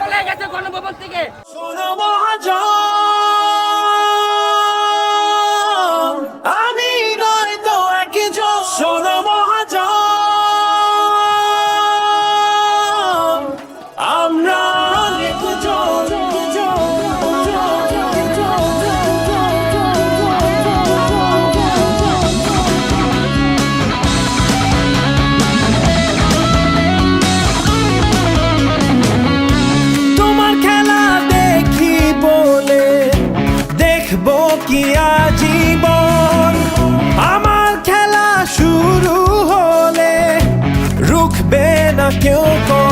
পলে গেছে গণভবন থেকে। বাকিয়া জীবন আমার খেলা শুরু হলে রুখবে না কেউ কর